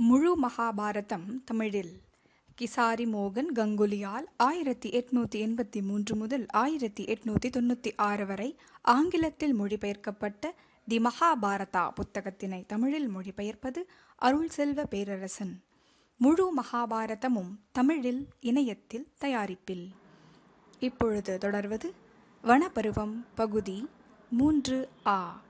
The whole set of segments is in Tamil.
முழு மகாபாரதம் தமிழில். கிசாரி மோகன் கங்குலியால் ஆயிரத்தி எட்நூத்தி எண்பத்தி மூன்று முதல் ஆயிரத்தி எட்நூத்தி தொண்ணூற்றி ஆறு வரை ஆங்கிலத்தில் மொழிபெயர்க்கப்பட்ட தி மகாபாரதா புத்தகத்தினை தமிழில் மொழிபெயர்ப்பது அருள் செல்வ பேரரசன். முழு மகாபாரதமும் தமிழில் இணையத்தில் தயாரிப்பில். இப்பொழுது தொடர்வது வனபருவம் பகுதி மூன்று ஆ.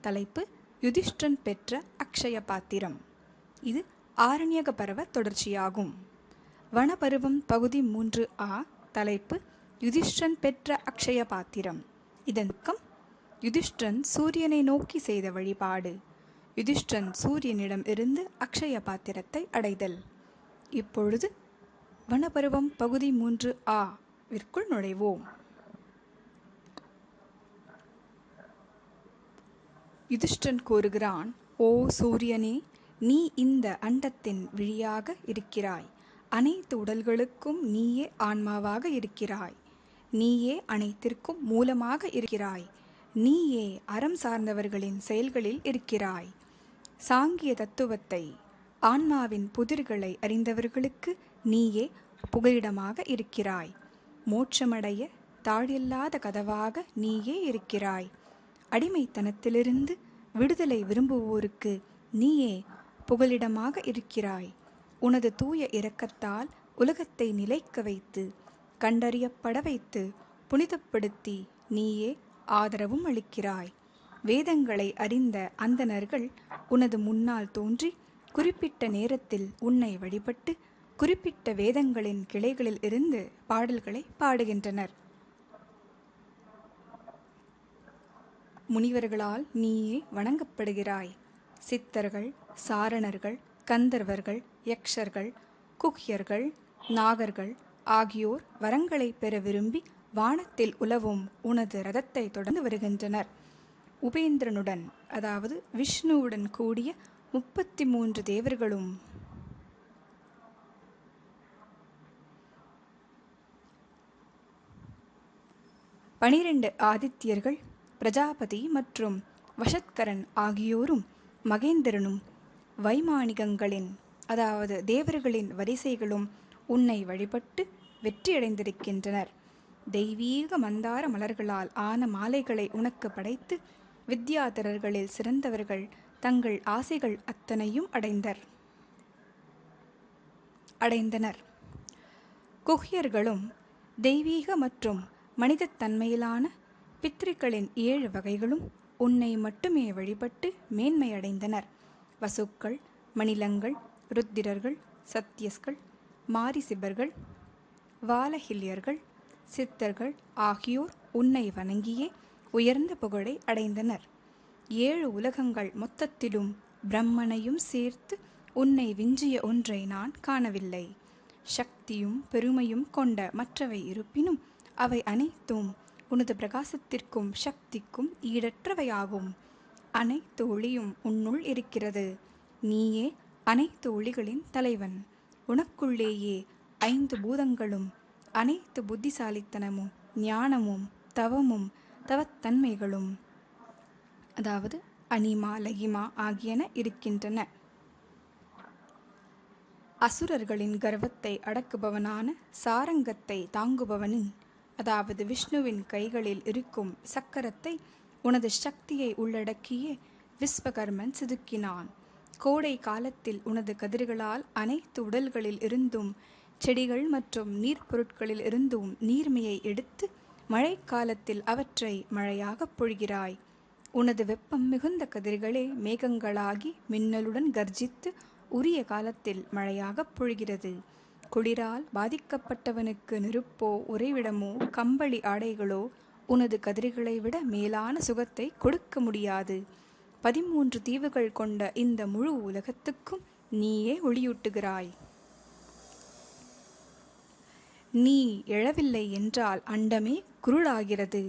தலைப்பு யுதிஷ்டன் பெற்ற அக்ஷய பாத்திரம் இது ஆரண்யக பருவ தொடர்ச்சியாகும். வனபருவம் பகுதி மூன்று ஆ தலைப்பு யுதிஷ்டன் பெற்ற அக்ஷய பாத்திரம். இதன் துக்கம் யுதிஷ்டன் சூரியனை நோக்கி செய்த வழிபாடு. யுதிஷ்டன் சூரியனிடம் இருந்து அக்ஷய பாத்திரத்தை அடைதல். இப்பொழுது வனபருவம் பகுதி மூன்று ஆ விற்குள் நுழைவோம். யுதிஷ்டன் கூறுகிறான் ஓ சூரியனே நீ இந்த அண்டத்தின் விழியாக இருக்கிறாய். அனைத்து உடல்களுக்கும் நீயே ஆன்மாவாக இருக்கிறாய். நீயே அனைத்திற்கும் மூலமாக இருக்கிறாய். நீயே அறம் சார்ந்தவர்களின் செயல்களில் இருக்கிறாய். சாங்கிய தத்துவத்தை ஆன்மாவின் புதிர்களை அறிந்தவர்களுக்கு நீயே புகலிடமாக இருக்கிறாய். மோட்சமடைய தாழில்லாத கதவாக நீயே இருக்கிறாய். அடிமைத்தனத்திலிருந்து விடுதலை விரும்புவோருக்கு நீயே புகலிடமாக இருக்கிறாய். உனது தூய இரக்கத்தால் உலகத்தை நிலைக்க வைத்து கண்டறியப்பட வைத்து புனிதப்படுத்தி நீயே ஆதரவும் அளிக்கிறாய். வேதங்களை அறிந்த அந்தணர்கள் உனது முன்னால் தோன்றி குறிப்பிட்ட நேரத்தில் உன்னை வழிபட்டு குறிப்பிட்ட வேதங்களின் கிளைகளில் இருந்து பாடல்களை பாடுகின்றனர். முனிவர்களால் நீயே வணங்கப்படுகிறாய். சித்தர்கள் சாரணர்கள் கந்தர்வர்கள் யக்ஷர்கள் குக்யர்கள் நாகர்கள் ஆகியோர் வரங்களை பெற விரும்பி வானத்தில் உலவும் உனது ரதத்தை தொடர்ந்து வருகின்றனர். உபேந்திரனுடன் அதாவது விஷ்ணுவுடன் கூடிய முப்பத்தி மூன்று தேவர்களும். பனிரெண்டு ஆதித்யர்கள் பிரஜாபதி மற்றும் வஷத்கரன் ஆகியோரும் மகேந்திரனும் வைமானிகங்களின் அதாவது தேவர்களின் வரிசைகளும் உன்னை வழிபட்டு வெற்றியடைந்திருக்கின்றனர். தெய்வீக மந்தார மலர்களால் ஆன மாலைகளை உனக்கு படைத்து வித்யாதரர்களில் சிறந்தவர்கள் தங்கள் ஆசைகள் அத்தனையும் அடைந்தர் அடைந்தனர். குஹ்யர்களும் தெய்வீக மற்றும் மனிதத்தன்மையிலான பித்ரிகளின் ஏழு வகைகளும் உன்னை மட்டுமே வழிபட்டு மேன்மையடைந்தனர். வசுக்கள் மணிலங்கள் ருத்திரர்கள் சத்தியஸ்கள் மாரிசிபர்கள் வாலஹில்யர்கள் சித்தர்கள் ஆகியோர் உன்னை வணங்கியே உயர்ந்த புகழை அடைந்தனர். ஏழு உலகங்கள் மொத்தத்திலும் பிரம்மனையும் சேர்த்து உன்னை விஞ்சிய ஒன்றை நான் காணவில்லை. சக்தியும் பெருமையும் கொண்ட மற்றவை இருப்பினும் அவை அனைத்தும் உனது பிரகாசத்திற்கும் சக்திக்கும் ஈடற்றவையாகும். அனைத்து ஒளியும் உன்னுள் இருக்கிறது. நீயே அனைத்து ஒளிகளின் தலைவன். உனக்குள்ளேயே ஐந்து பூதங்களும் அனைத்து புத்திசாலித்தனமும் ஞானமும் தவமும் தவத்தன்மைகளும். அதாவது அனிமா லகிமா ஆகியன இருக்கின்றன. அசுரர்களின் கர்வத்தை அடக்குபவனான சாரங்கத்தை தாங்குபவனின் அதாவது விஷ்ணுவின் கைகளில் இருக்கும் சக்கரத்தை உனது சக்தியை உள்ளடக்கியே விஸ்வகர்மன் செதுக்கினான். கோடை காலத்தில் உனது கதிர்களால் அனைத்து உடல்களில் இருந்தும் செடிகள் மற்றும் நீர்ப்பொருட்களில் இருந்தும் நீர்மையை எடுத்து மழைக்காலத்தில் அவற்றை மழையாகப் பொழிகிறாய். உனது வெப்பம் மிகுந்த கதிர்களே மேகங்களாகி மின்னலுடன் கர்ஜித்து உரிய காலத்தில் மழையாகப் பொழிகிறது. குளிரால் பாதிக்கப்பட்டவனுக்கு நெருப்போ உறைவிடமோ கம்பளி ஆடைகளோ உனது கதிர்களை விட மேலான சுகத்தை கொடுக்க முடியாது. பதிமூன்று தீவுகள் கொண்ட இந்த முழு உலகத்துக்கும் நீயே ஒளியூட்டுகிறாய். நீ எழவில்லை என்றால் அண்டமே குருளாகிறது.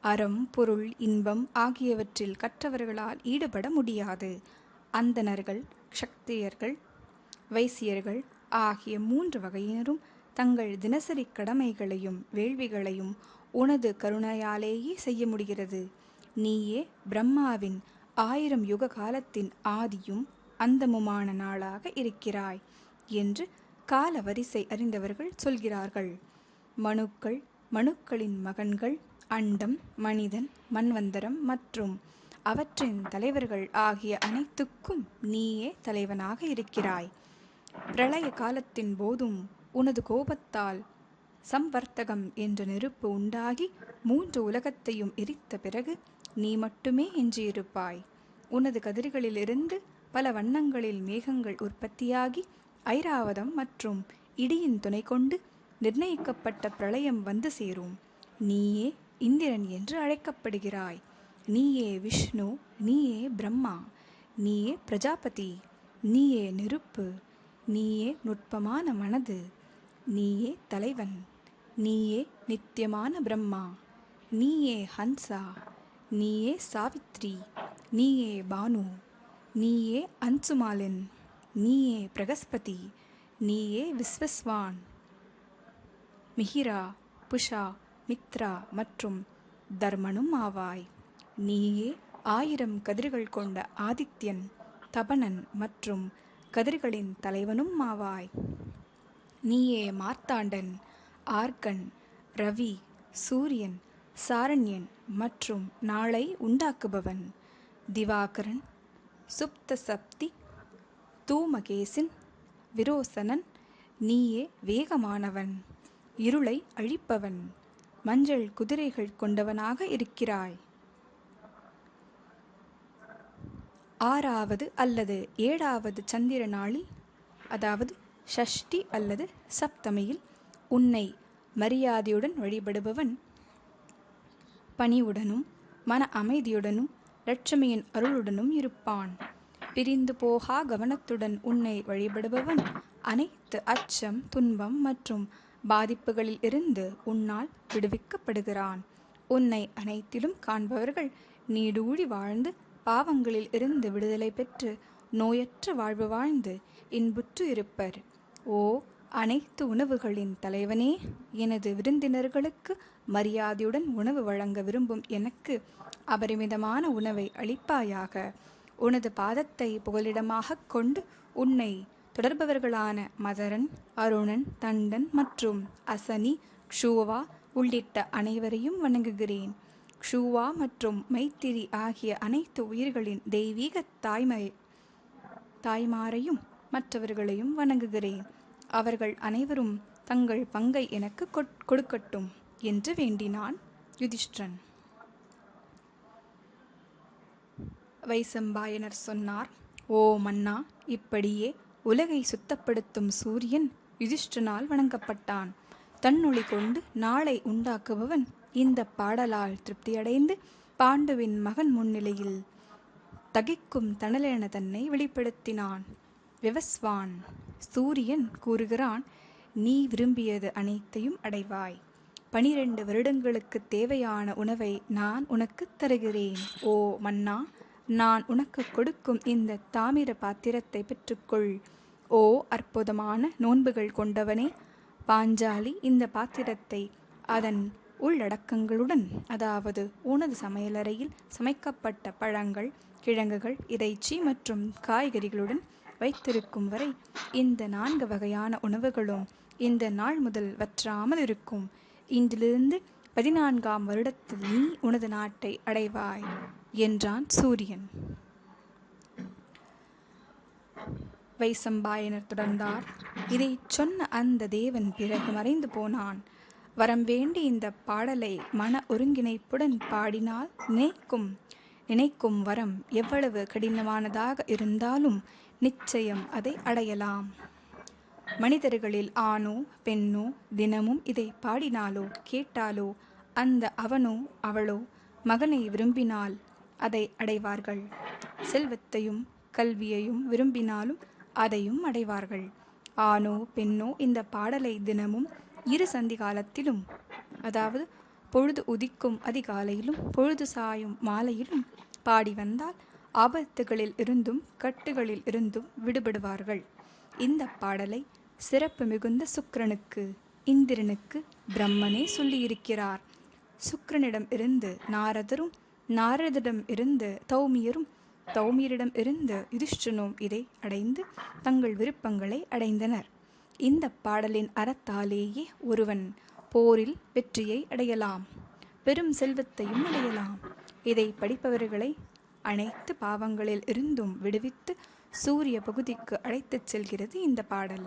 அறம் பொருள் இன்பம் ஆகியவற்றில் கற்றவர்களால் ஈடுபட முடியாது. அந்தணர்கள் சக்தியர்கள் வைசியர்கள் ஆகிய மூன்று வகையினரும் தங்கள் தினசரி கடமைகளையும் வேள்விகளையும் உனது கருணையாலேயே செய்ய முடிகிறது. நீயே பிரம்மாவின் ஆயிரம் யுக காலத்தின் ஆதியும் அந்தமுமான நாளாக இருக்கிறாய் என்று கால வரிசை அறிந்தவர்கள் சொல்கிறார்கள். மனுக்கள் மனுக்களின் மகன்கள் அண்டம் மனிதன் மன்வந்தரம் மற்றும் அவற்றின் தலைவர்கள் ஆகிய அனைத்துக்கும் நீயே தலைவனாக இருக்கிறாய். பிரளய காலத்தின் போதும் உனது கோபத்தால் சம்வர்த்தகம் என்ற நெருப்பு உண்டாகி மூன்று உலகத்தையும் எரித்த பிறகு நீ மட்டுமே எஞ்சியிருப்பாய். உனது கதிர்களிலிருந்து பல வண்ணங்களில் மேகங்கள் உற்பத்தியாகி ஐராவதம் மற்றும் இடியின் துணை கொண்டு நிர்ணயிக்கப்பட்ட பிரளயம் வந்து சேரும். நீயே இந்திரன் என்று அழைக்கப்படுகிறாய். நீயே விஷ்ணு நீயே பிரம்மா நீயே பிரஜாபதி நீயே நெருப்பு நீயே நுட்பமான மனது நீயே தலைவன் நீயே நித்தியமான பிரம்மா நீயே ஹன்சா நீயே சாவித்ரி நீயே பானு நீயே அன்சுமாலின் நீயே பிரகஸ்பதி நீயே விஸ்வஸ்வான். மிஹிரா புஷா மித்ரா மற்றும் தர்மனும் ஆவாய். நீயே ஆயிரம் கதிர்கள் கொண்ட ஆதித்யன் தபனன் மற்றும் கதிர்களின் தலைவனும் ஆவாய். நீயே மார்த்தாண்டன் ஆர்கன் ரவி சூரியன் சாரண்யன் மற்றும் நாளை உண்டாக்குபவன். திவாகரன் சுப்த சப்தி தூமகேசின் விரோசனன் நீயே வேகமானவன் இருளை அழிப்பவன் மஞ்சள் குதிரைகள் கொண்டவனாக இருக்கிறாய். ஆறாவது அல்லது ஏழாவது சந்திர நாளில் அதாவது ஷஷ்டி அல்லது சப்தமியில் உன்னை மரியாதையுடன் வழிபடுபவன் பணிவுடனும் மன அமைதியுடனும் லட்சுமியின் அருளுடனும் இருப்பான். பிரிந்து போகா கவனத்துடன் உன்னை வழிபடுபவன் அனைத்து அச்சம் துன்பம் மற்றும் பாதிப்புகளில் இருந்து உன்னால் விடுவிக்கப்படுகிறான். உன்னை அனைத்திலும் காண்பவர்கள் நீடூழி வாழ்ந்து பாவங்களில் இருந்து விடுதலை பெற்று நோயற்ற வாழ்வு வாழ்ந்து இன்புற்று இருப்பர். ஓ அனைத்து உணவுகளின் தலைவனே எனது விருந்தினர்களுக்கு மரியாதையுடன் உணவு வழங்க விரும்பும் எனக்கு அபரிமிதமான உணவை அளிப்பாயாக. உனது பாதத்தை புகலிடமாகக் கொண்டு உன்னை தொடர்பவர்களான மதரன் அருணன் தண்டன் மற்றும் அசனி க்ஷூவா உள்ளிட்ட அனைவரையும் வணங்குகிறேன். க்ஷூவா மற்றும் மைத்திரி ஆகிய அனைத்து உயிர்களின் தெய்வீக தாய்மை தாய்மாரையும் மற்றவர்களையும் வணங்குகிறேன். அவர்கள் அனைவரும் தங்கள் பங்கை எனக்கு கொடுக்கட்டும் என்று வேண்டினான் யுதிஷ்டன் வைசம்பாயனர் சொன்னார் ஓ மன்னா இப்படியே உலகை சுத்தப்படுத்தும் சூரியன் யுதிஷ்டனால் வணங்கப்பட்டான். தன்னொளி கொண்டு நாளை உண்டாக்குபவன் இந்த பாடலால் திருப்தியடைந்து பாண்டுவின் மகன் முன்னிலையில் தகிக்கும் தணலென தன்னை வெளிப்படுத்தினான். விவஸ்வான் சூரியன் கூறுகிறான் நீ விரும்பியது அனைத்தையும் அடைவாய். பனிரெண்டு வருடங்களுக்கு தேவையான உணவை நான் உனக்கு தருகிறேன். ஓ மன்னா நான் உனக்கு கொடுக்கும் இந்த தாமிர பாத்திரத்தை பெற்றுக்கொள். ஓ அற்புதமான நோன்புகள் கொண்டவனே பாஞ்சாலி இந்த பாத்திரத்தை அதன் உள்ளடக்கங்களுடன் அதாவது உனது சமையலறையில் சமைக்கப்பட்ட பழங்கள் கிழங்குகள் இறைச்சி மற்றும் காய்கறிகளுடன் வைத்திருக்கும் வரை இந்த நான்கு வகையான உணவுகளும் இந்த நாள் முதல் வற்றாமல் இருக்கும். இன்றிலிருந்து பதினான்காம் வருடத்தில் நீ உனது நாட்டை அடைவாய் என்றான் சூரியன். வைசம்பாயனர் தொடர்ந்தார். இதை சொன்ன அந்த தேவன் பிறகு மறைந்து போனான். வரம் வேண்டி இந்த பாடலை மன ஒருங்கிணைப்புடன் பாடினால் நினைக்கும் நினைக்கும் வரம் எவ்வளவு கடினமானதாக இருந்தாலும் நிச்சயம் அதை அடையலாம். மனிதர்களில் ஆணோ பெண்ணோ தினமும் இதை பாடினாலோ கேட்டாலோ அந்த அவனோ அவளோ மகனை விரும்பினால் அதை அடைவார்கள். செல்வத்தையும் கல்வியையும் விரும்பினாலும் அதையும் அடைவார்கள். ஆணோ பெண்ணோ இந்த பாடலை தினமும் இரு சந்தி காலத்திலும் அதாவது பொழுது உதிக்கும் அதிகாலையிலும் பொழுது சாயும் மாலையிலும் பாடி வந்தால் ஆபத்துகளில் இருந்தும் கட்டுகளில் இருந்தும் விடுபடுவார்கள். இந்த பாடலை சிறப்பு மிகுந்த சுக்கிரனுக்கு இந்திரனுக்கு பிரம்மனே சொல்லியிருக்கிறார். சுக்கிரனிடம் இருந்து நாரதரும் நாரதரிடம் இருந்து தௌமியரும் தௌமியரிடம் இருந்து யுதிஷ்டனும் இதை அடைந்து தங்கள் விருப்பங்களை அடைந்தனர். இந்த பாடலின் அறத்தாலேயே ஒருவன் போரில் வெற்றியை அடையலாம் பெரும் செல்வத்தையும் அடையலாம். இதை படிப்பவர்களை அனைத்து பாவங்களில் இருந்தும் விடுவித்து சூரிய பகுதிக்கு அழைத்துச் செல்கிறது இந்த பாடல்.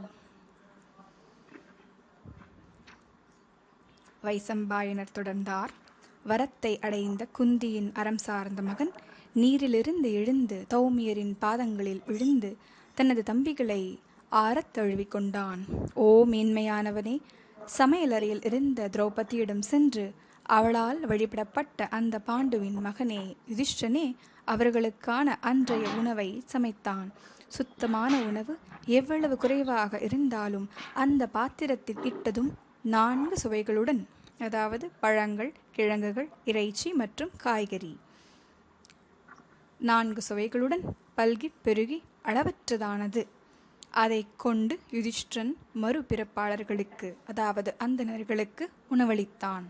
வைசம்பாயனர் தொடர்ந்தார். வரத்தை அடைந்த குந்தியின் அறம் சார்ந்த மகன் நீரிலிருந்து எழுந்து தௌமியரின் பாதங்களில் விழுந்து தனது தம்பிகளை ஆறத்தழுவிக் கொண்டான் ஓ மேன்மையானவனே சமையலறையில் இருந்த திரௌபதியிடம் சென்று அவளால் வழிபடப்பட்ட அந்த பாண்டுவின் மகனே யுதிஷ்டனே அவர்களுக்கான அன்றைய உணவை சமைத்தான். சுத்தமான உணவு எவ்வளவு குறைவாக இருந்தாலும் அந்த பாத்திரத்தில் இட்டதும் நான்கு சுவைகளுடன் அதாவது பழங்கள் கிழங்குகள் இறைச்சி மற்றும் காய்கறி. நான்கு சுவைகளுடன் பல்கி பெருகி அளவற்றதானது. அதை கொண்டு யுதிஷ்டன் மறுபிறப்பாளர்களுக்கு அதாவது அந்தணர்களுக்கு உணவளித்தான்.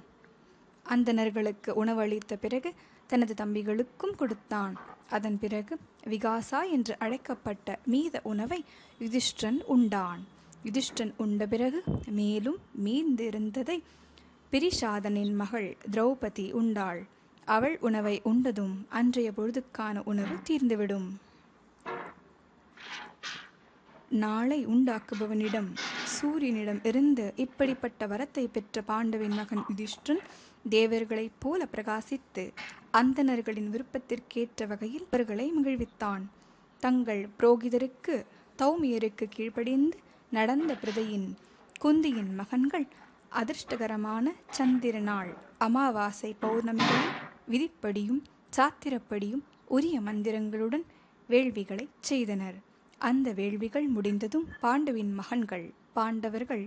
அந்தணர்களுக்கு உணவளித்த பிறகு தனது தம்பிகளுக்கும் கொடுத்தான். அதன் பிறகு விகாசா என்று அழைக்கப்பட்ட மீத உணவை யுதிஷ்டன் உண்டான். யுதிஷ்டன் உண்ட பிறகு மேலும் மீந்திருந்ததை பிரிஷாதனின் மகள் திரௌபதி உண்டாள். அவள் உணவை உண்டதும் அன்றைய பொழுதுக்கான உணவு தீர்ந்துவிடும். நாளை உண்டாக்குபவனிடம் சூரியனிடம் இருந்து இப்படிப்பட்ட வரத்தை பெற்ற பாண்டவின் மகன் யுதிஷ்டன் தேவர்களைப் போல பிரகாசித்து அந்தணர்களின் விருப்பத்திற்கேற்ற வகையில் அவர்களை மகிழ்வித்தான். தங்கள் புரோகிதருக்கு தௌமியருக்கு கீழ்ப்படிந்து நடந்த பிரதையின் குந்தியின் மகன்கள் அதிர்ஷ்டகரமான சந்திர நாள் அமாவாசை பௌர்ணமிகளில் விதிப்படியும் சாத்திரப்படியும் உரிய மந்திரங்களுடன் வேள்விகளை செய்தனர். அந்த வேள்விகள் முடிந்ததும் பாண்டுவின் மகன்கள் பாண்டவர்கள்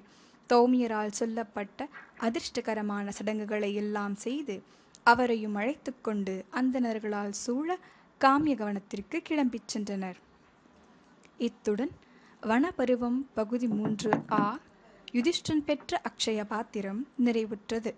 தௌமியரால் சொல்லப்பட்ட அதிர்ஷ்டகரமான சடங்குகளை எல்லாம் செய்து அவரையும் அழைத்து கொண்டு அந்தணர்களால் சூழ காமிய கவனத்திற்கு கிளம்பிச் சென்றனர். இத்துடன் வனபருவம் பகுதி மூன்று ஆ யுதிஷ்டன் பெற்ற அக்ஷய பாத்திரம் நிறைவுற்றது.